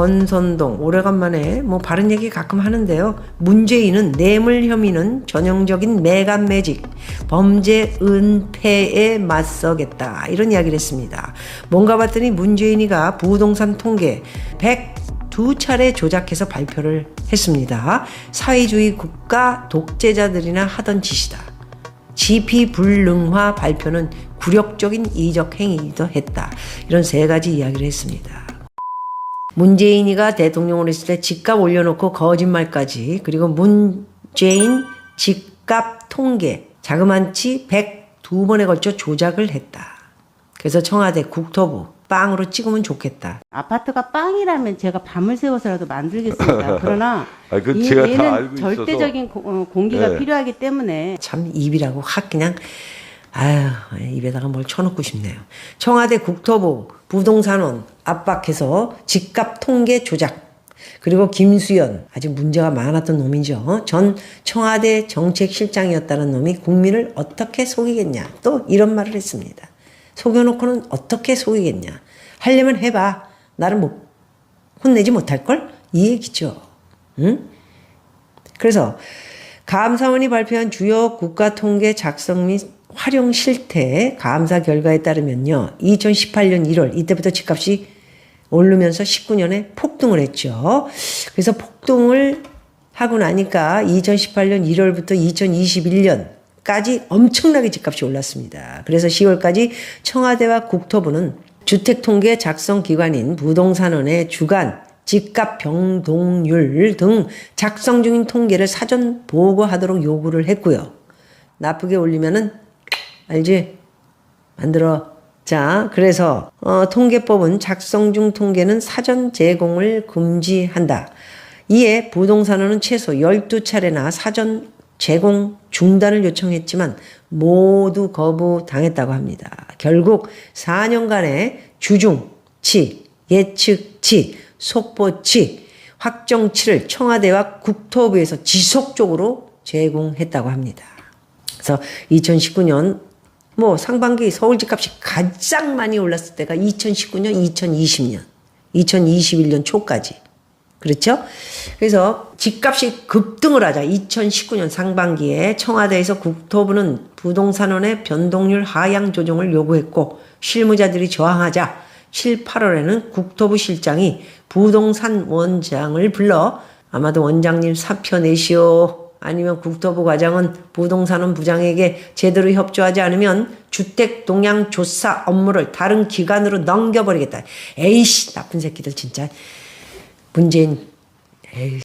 권선동 오래간만에 뭐 바른 얘기 가끔 하는데요. 문재인은 뇌물 혐의는 전형적인 매간 매직 범죄 은폐에 맞서겠다 이런 이야기를 했습니다. 뭔가 봤더니 문재인이가 부동산 통계 102 차례 조작해서 발표를 했습니다. 사회주의 국가 독재자들이나 하던 짓이다. 지피 불능화 발표는 굴욕적인 이적 행위이기도 했다. 이런 세 가지 이야기를 했습니다. 문재인이가 대통령으로 있을 때 집값 올려놓고 거짓말까지 그리고 문재인 집값 통계 자그만치 102번에 걸쳐 조작을 했다. 그래서 청와대 국토부 빵으로 찍으면 좋겠다. 아파트가 빵이라면 제가 밤을 새워서라도 만들겠습니다. 그러나 아, 그건 이- 제가 다 얘는 알고 있어서. 절대적인 고- 어, 공기가 네. 필요하기 때문에 참 입이라고 확 그냥 아유 입에다가 뭘 쳐놓고 싶네요. 청와대 국토부 부동산원 압박해서 집값 통계 조작 그리고 김수연 아주 문제가 많았던 놈이죠. 전 청와대 정책실장이었다는 놈이 국민을 어떻게 속이겠냐 또 이런 말을 했습니다. 속여놓고는 어떻게 속이겠냐 하려면 해봐 나를 못 혼내지 못할 걸 이 얘기죠. 응? 그래서 감사원이 발표한 주요 국가 통계 작성 및 활용 실태 감사 결과에 따르면요. 2018년 1월 이때부터 집값이 오르면서 19년에 폭등을 했죠. 그래서 폭등을 하고 나니까 2018년 1월부터 2021년까지 엄청나게 집값이 올랐습니다. 그래서 10월까지 청와대와 국토부는 주택통계 작성 기관인 부동산원의 주간 집값 변동률 등 작성 중인 통계를 사전 보고하도록 요구를 했고요. 나쁘게 올리면은 알지? 만들어. 자, 그래서 어, 통계법은 작성 중 통계는 사전 제공을 금지한다. 이에 부동산원은 최소 12차례나 사전 제공 중단을 요청했지만 모두 거부당했다고 합니다. 결국 4년간의 주중치, 예측치, 속보치, 확정치를 청와대와 국토부에서 지속적으로 제공했다고 합니다. 그래서 2019년 뭐 상반기 서울 집값이 가장 많이 올랐을 때가 2019년, 2020년, 2021년 초까지. 그렇죠? 그래서 집값이 급등을 하자 2019년 상반기에 청와대에서 국토부는 부동산원의 변동률 하향 조정을 요구했고 실무자들이 저항하자 7, 8월에는 국토부 실장이 부동산 원장을 불러 아마도 원장님 사표 내시오 아니면 국토부 과장은 부동산원 부장에게 제대로 협조하지 않으면 주택 동향 조사 업무를 다른 기관으로 넘겨버리겠다. 에이씨 나쁜 새끼들 진짜. 문재인 에이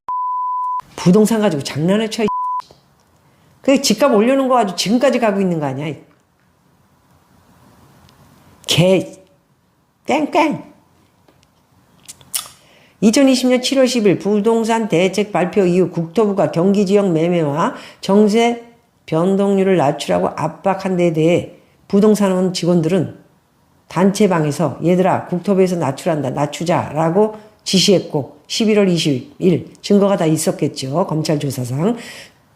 부동산 가지고 장난을 쳐. 이그 집값 올려놓은 거 가지고 지금까지 가고 있는 거 아니야? 개 땡땡. 2020년 7월 10일 부동산 대책 발표 이후 국토부가 경기 지역 매매와 정세 변동률을 낮추라고 압박한 데 대해 부동산원 직원들은 단체방에서 얘들아 국토부에서 낮추란다 낮추자라고 지시했고 11월 20일 증거가 다 있었겠죠. 검찰 조사상.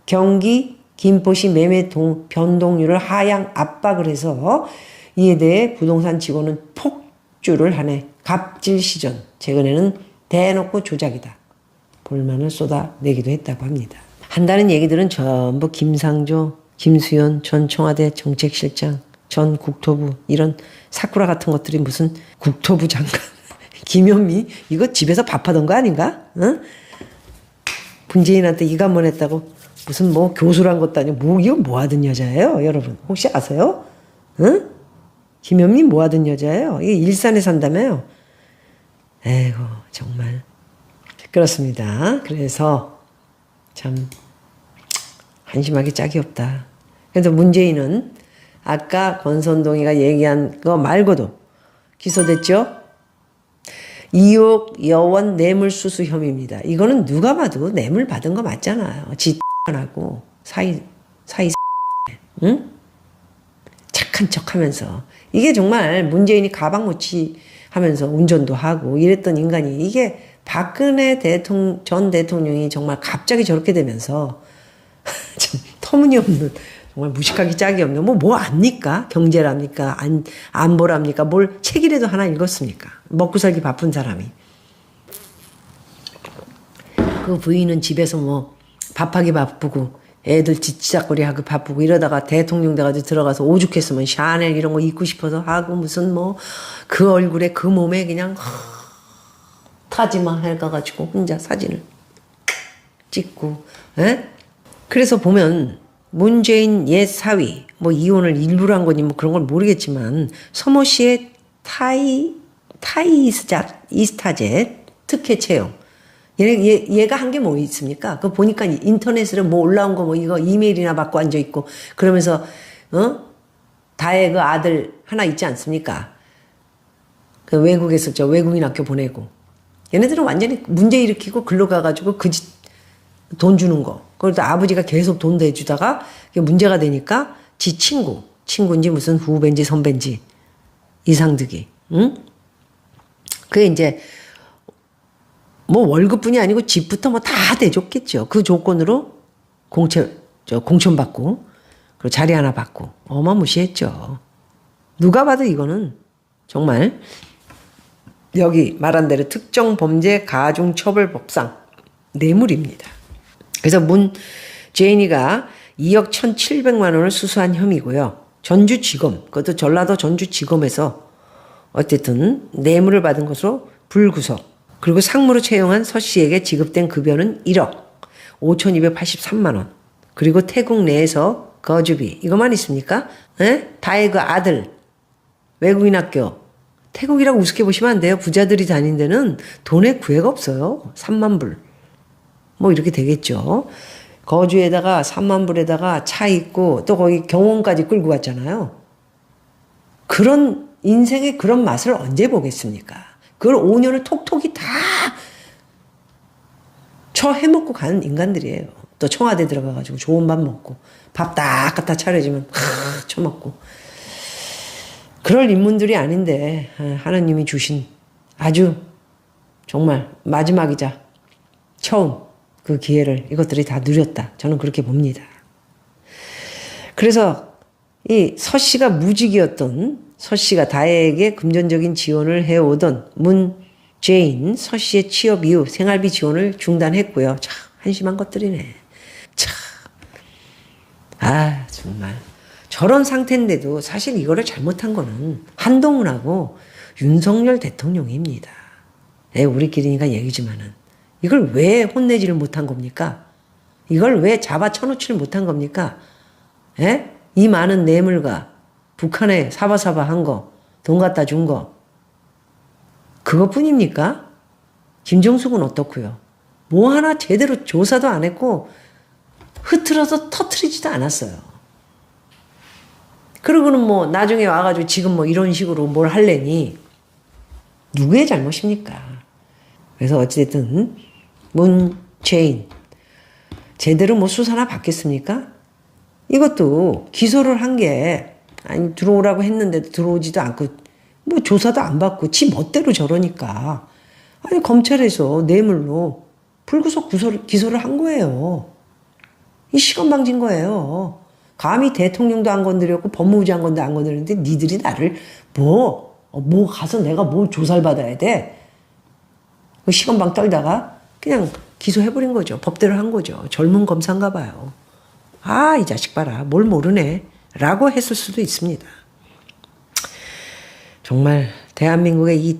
경기 김포시 매매 동, 변동률을 하향 압박을 해서 이에 대해 부동산 직원은 폭주를 하네. 갑질 시전. 최근에는 대놓고 조작이다 볼만을 쏟아내기도 했다고 합니다. 한다는 얘기들은 전부 김상조, 김수현 전 청와대 정책실장, 전 국토부 이런 사쿠라 같은 것들이 무슨 국토부 장관, 김현미 이거 집에서 밥하던 거 아닌가? 응? 문재인한테 이거 한번 했다고 무슨 뭐 교수란 것도 아니고 뭐 이거 뭐 하던 여자예요, 여러분 혹시 아세요? 응? 김현미 뭐 하던 여자예요? 이게 일산에 산다며요? 에이고 정말 그렇습니다. 그래서 참 한심하게 짝이 없다. 그래서 문재인은 아까 권선동이가 얘기한 거 말고도 기소됐죠. 2억 여원 뇌물수수 혐의입니다. 이거는 누가 봐도 뇌물 받은 거 맞잖아요. 지하고 사이 사이 응? 착한 척하면서 이게 정말 문재인이 가방 못치 하면서 운전도 하고 이랬던 인간이 이게 박근혜 대통령 전 대통령이 정말 갑자기 저렇게 되면서 참 터무니없는 정말 무식하기 짝이 없는 뭐 뭐 압니까? 경제랍니까? 안 안보랍니까? 뭘 책이라도 하나 읽었습니까? 먹고 살기 바쁜 사람이. 그 부인은 집에서 뭐 밥하기 바쁘고 애들 지치작거리 하기 바쁘고 이러다가 대통령 돼가지고 들어가서 오죽했으면 샤넬 이런 거 입고 싶어서 하고 무슨 뭐 그 얼굴에 그 몸에 그냥 타지마 해가지고 혼자 사진을 찍고 에? 그래서 보면 문재인 옛 사위 뭐 이혼을 일부러 한 거니 뭐 그런 걸 모르겠지만 서모 씨의 타이 타이스자 이스타젯 특혜 채용 얘, 얘, 얘가 한 게 뭐 있습니까? 그 보니까 인터넷으로 뭐 올라온 거 뭐 이거 이메일이나 받고 앉아 있고 그러면서 어 다의 그 아들 하나 있지 않습니까? 그 외국에서 저 외국인 학교 보내고 얘네들은 완전히 문제 일으키고 글로 가가지고 그돈 주는 거. 그래도 아버지가 계속 돈 대주다가 문제가 되니까 지 친구, 친구인지 무슨 후배인지 선배인지 이상득이, 응? 그게 이제 뭐 월급뿐이 아니고 집부터 뭐 다 대줬겠죠. 그 조건으로 공천, 저 공천 받고 그리고 자리 하나 받고 어마무시했죠. 누가 봐도 이거는 정말 여기 말한 대로 특정 범죄 가중 처벌 법상 뇌물입니다. 그래서 문 제인이가 2억 1,700만 원을 수수한 혐의고요. 전주지검, 그것도 전라도 전주지검에서 어쨌든 뇌물을 받은 것으로 불구속. 그리고 상무로 채용한 서 씨에게 지급된 급여는 1억 5,283만 원. 그리고 태국 내에서 거주비 이것만 있습니까? 에? 다의 그 아들 외국인 학교 태국이라고 우습게 보시면 안 돼요. 부자들이 다닌 데는 돈의 구애가 없어요. 3만 불. 뭐 이렇게 되겠죠. 거주에다가 3만 불에다가 차 있고 또 거기 경원까지 끌고 갔잖아요. 그런 인생의 그런 맛을 언제 보겠습니까? 그걸 5년을 톡톡히 다 처해먹고 가는 인간들이에요. 또 청와대 들어가가지고 좋은 밥 먹고 밥 딱 갖다 차려주면 하 처먹고 그럴 인문들이 아닌데 하나님이 주신 아주 정말 마지막이자 처음 그 기회를 이것들이 다 누렸다. 저는 그렇게 봅니다. 그래서 이 서 씨가 무직이었던 서 씨가 다혜에게 금전적인 지원을 해오던 문 제인 서 씨의 취업 이후 생활비 지원을 중단했고요. 참 한심한 것들이네. 참. 아 정말 저런 상태인데도 사실 이거를 잘못한 거는 한동훈하고 윤석열 대통령입니다. 예, 우리끼리니까 얘기지만은 이걸 왜 혼내지를 못한 겁니까? 이걸 왜 잡아 쳐놓지를 못한 겁니까? 예? 이 많은 뇌물과 북한에 사바사바 한 거, 돈 갖다 준 거, 그것뿐입니까? 김정숙은 어떻고요? 뭐 하나 제대로 조사도 안 했고 흐트러서 터트리지도 않았어요. 그러고는 뭐 나중에 와가지고 지금 뭐 이런 식으로 뭘 할래니 누구의 잘못입니까? 그래서 어찌됐든 문재인 제대로 뭐 수사나 받겠습니까? 이것도 기소를 한 게 아니 들어오라고 했는데도 들어오지도 않고 뭐 조사도 안 받고 지 멋대로 저러니까 아니 검찰에서 뇌물로 불구속 구소를, 기소를 한 거예요. 이 시건방진 거예요. 감히 대통령도 안 건드렸고 법무부 장관도 안 건드렸는데 니들이 나를 뭐, 어, 뭐 가서 내가 뭐 조사를 받아야 돼? 그 시건방 떨다가 그냥 기소해버린 거죠. 법대로 한 거죠. 젊은 검사인가 봐요. 아, 이 자식 봐라. 뭘 모르네. 라고 했을 수도 있습니다. 정말 대한민국의 이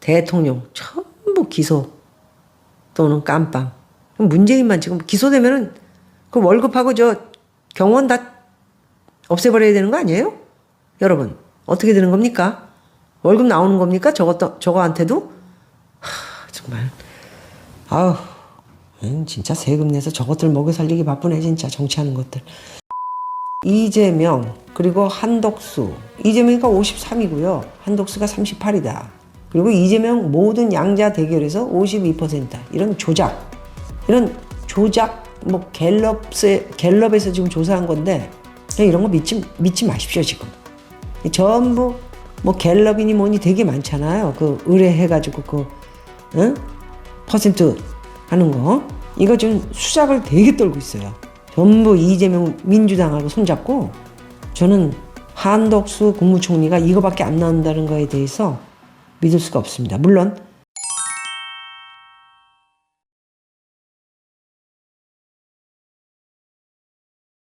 대통령 전부 기소 또는 깜빵. 문재인만 지금 기소되면은 그 월급하고 저 경원 다 없애버려야 되는 거 아니에요? 여러분, 어떻게 되는 겁니까? 월급 나오는 겁니까? 저것도, 저거한테도? 하, 정말. 아우, 음, 진짜 세금 내서 저것들 먹여 살리기 바쁘네, 진짜 정치하는 것들. 이재명, 그리고 한덕수. 이재명이가 53이고요. 한덕수가 38이다. 그리고 이재명 모든 양자 대결에서 52%. 이런 조작. 이런 조작, 뭐 갤럽에, 갤럽에서 지금 조사한 건데, 그냥 이런 거 믿지, 믿지 마십시오, 지금. 전부 뭐 갤럽이니 뭐니 되게 많잖아요. 그 의뢰해가지고 그, 응? 퍼센트 하는 거. 이거 지금 수작을 되게 떨고 있어요. 전부 이재명 민주당하고 손잡고 저는 한덕수 국무총리가 이거밖에 안 나온다는 거에 대해서 믿을 수가 없습니다. 물론